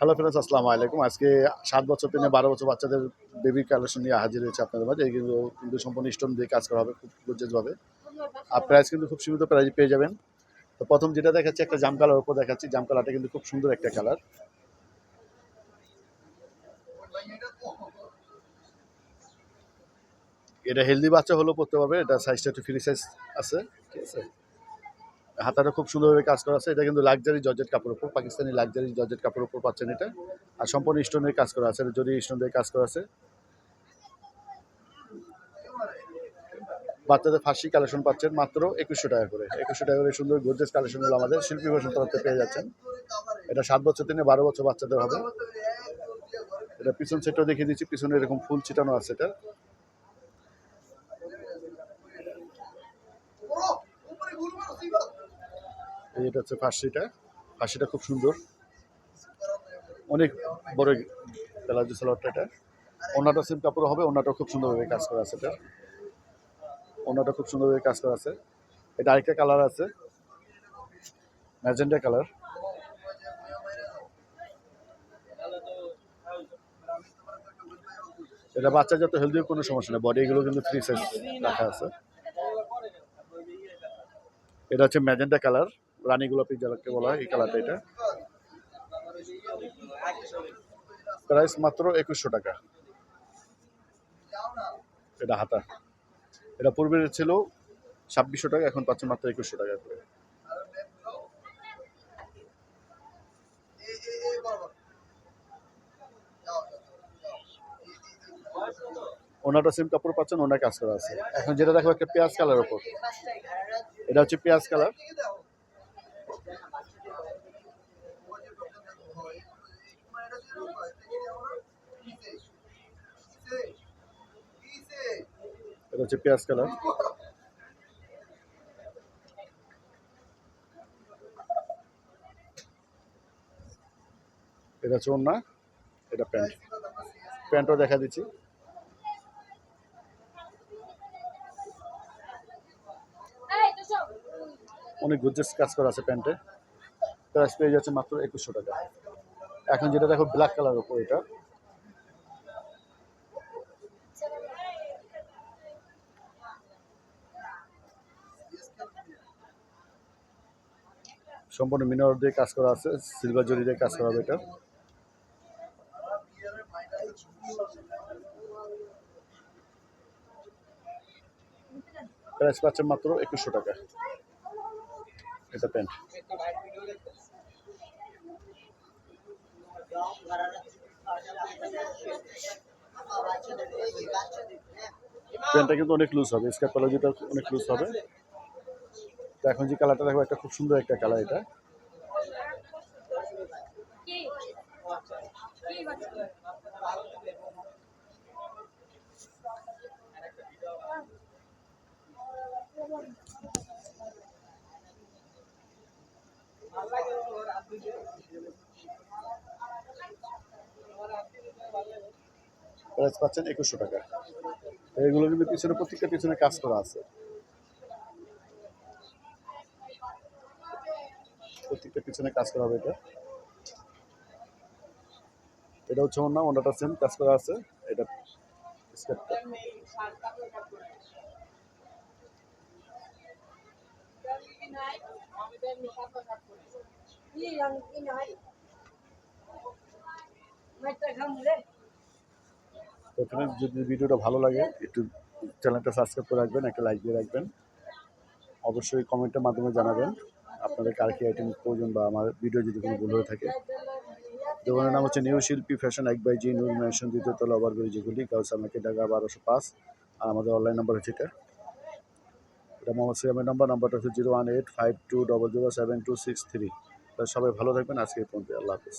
Hello friends আসসালামু আলাইকুম। আজকে সাত বছর থেকে বারো বছর বাচ্চাদের বেবি কালেকশন নিয়ে হাজির হয়েছে আপনাদের মাঝে। এইগুলো কিন্তু সম্পূর্ণ স্টোন দিয়ে কাজ করা হবে, খুব গর্জেসভাবে আর প্রাইস কিন্তু খুব সীমিত প্রাইস পেয়ে যাবেন। তো প্রথম যেটা দেখাচ্ছি, একটা জাম কালার উপর দেখাচ্ছি। জাম কালারটা কিন্তু খুব সুন্দর একটা কালার এটা হেলদি বাচ্চা হলেও পড়তে পারবে, এটা সাইজটা একটু ফ্রি সাইজ আছে, ঠিক আছে? হাতাটা খুব সুন্দরভাবে কাজ করা আছে। এটা কিন্তু লাক্সারি জর্জেট কাপড়ের উপর, পাকিস্তানি লাক্সারি জর্জেট কাপড়ের উপর পাচ্ছেন এটা। আর সম্পূর্ণ স্টোনের কাজ করা আছে যদি স্টোন দিয়ে কাজ করা আছে। বাচ্চাদের ফার্সি কালেকশন পাচ্ছেন মাত্র একুশশো টাকা করে। একুশশো টাকা করে সুন্দর গোদরেজ কালেকশনগুলো আমাদের শিল্পী ভাষণ তরফে পেয়ে যাচ্ছেন। এটা সাত বছর থেকে বারো বছর বাচ্চাদের হবে। এটা পিছন সেটটাও দেখিয়ে দিচ্ছি, পিছনে এরকম ফুল ছিটানো আছে এটা। এটা হচ্ছে ফার্সিটা ফার্সিটা খুব সুন্দর। অনেক বড় প্লাজো সালোয়ারটা এটা। ওনাটা সেম কাপড় হবে ওনাটা খুব সুন্দরভাবে কাজ করা আছে এটা। ওনাটা খুব সুন্দরভাবে কাজ করা আছে। এটা আরেকটা কালার আছে। Magenta colour. এটা বাচ্চা যত হেলদি কোনো সমস্যা নেই বডি এগুলো কিন্তু ফ্রি সাইজ রাখা আছে। এটা হচ্ছে ম্যাজেন্ডা কালার। রানী গোলাপি যাকে বলা হয়, এই কালারটা এটা। প্রাইস মাত্র একুশশো টাকা। এটা হাতা। এটা পূর্বে ছিল ছাব্বিশশো টাকা, এখন পাচ্ছে মাত্র একুশশো টাকা করে। ওনাটা সেম কাপড় পাচ্ছেন ওনার কাজ করা আছে। এখন যেটা দেখো একটা পেঁয়াজ কালার ওপর এটা হচ্ছে পেঁয়াজ কালার। হচ্ছে পেঁয়াজ কালার। এটা হচ্ছে ওন্না এটা প্যান্ট। প্যান্টও দেখা দিচ্ছি। অনেক গুজেস কাজ করা আছে প্যান্টে। প্রাইস পেয়ে যাচ্ছে মাত্র একুশশো টাকা। এখন যেটা দেখো ব্ল্যাক কালার উপর এটা। সম্পূর্ণ মিনার দিয়ে কাজ করা আছে সিলভার জরি দিয়ে কাজ করা হবে এটা। প্রাইস পাচ্ছেন মাত্র একুশশো টাকা। এটা প্যান্ট প্যান্টটা কিন্তু অনেক লুজ হবে স্কার্ট অনেক লুজ হবে। তো এখন যে কালারটা দেখো, একটা খুব সুন্দর একটা কালার এটা। পাচ্ছেন একুশশো টাকা। এগুলো কিন্তু পিছনে প্রত্যেকটা পিছনে কাজ করা আছে। প্রত্যেকটা পিছনে কাজ করা হবে এটা। এটা হচ্ছে ওনা ওনাটা সেম কাজ করা আছে। এটা স্কার্টটা যদি ভিডিওটা ভালো লাগে, একটু চ্যানেলটা সাবস্ক্রাইব করে রাখবেন, একটা লাইক দিয়ে রাখবেন। অবশ্যই কমেন্টের মাধ্যমে জানাবেন। আপনাদের কার কি আইটেম প্রয়োজন বা আমার ভিডিও যদি কোনো ভুল হয়ে থাকে। দোকানের নাম হচ্ছে নিউ শিল্পী ফ্যাশন এক বাই জি নিউ ম্যানশন দ্বিতীয় তলা, ওভারব্রিজ যেগুলি গার্লস আমাকে ঢাকা, বারোশো পাঁচ। আর আমাদের অনলাইন নাম্বার হচ্ছে এটা এটা মোহাম্মদ সিয়ামের নাম্বার নাম্বারটা হচ্ছে zero one eight five two double zero seven two six three. তাহলে সবাই ভালো থাকবেন, আজকে পর্যন্ত আল্লাহ হাফিজ।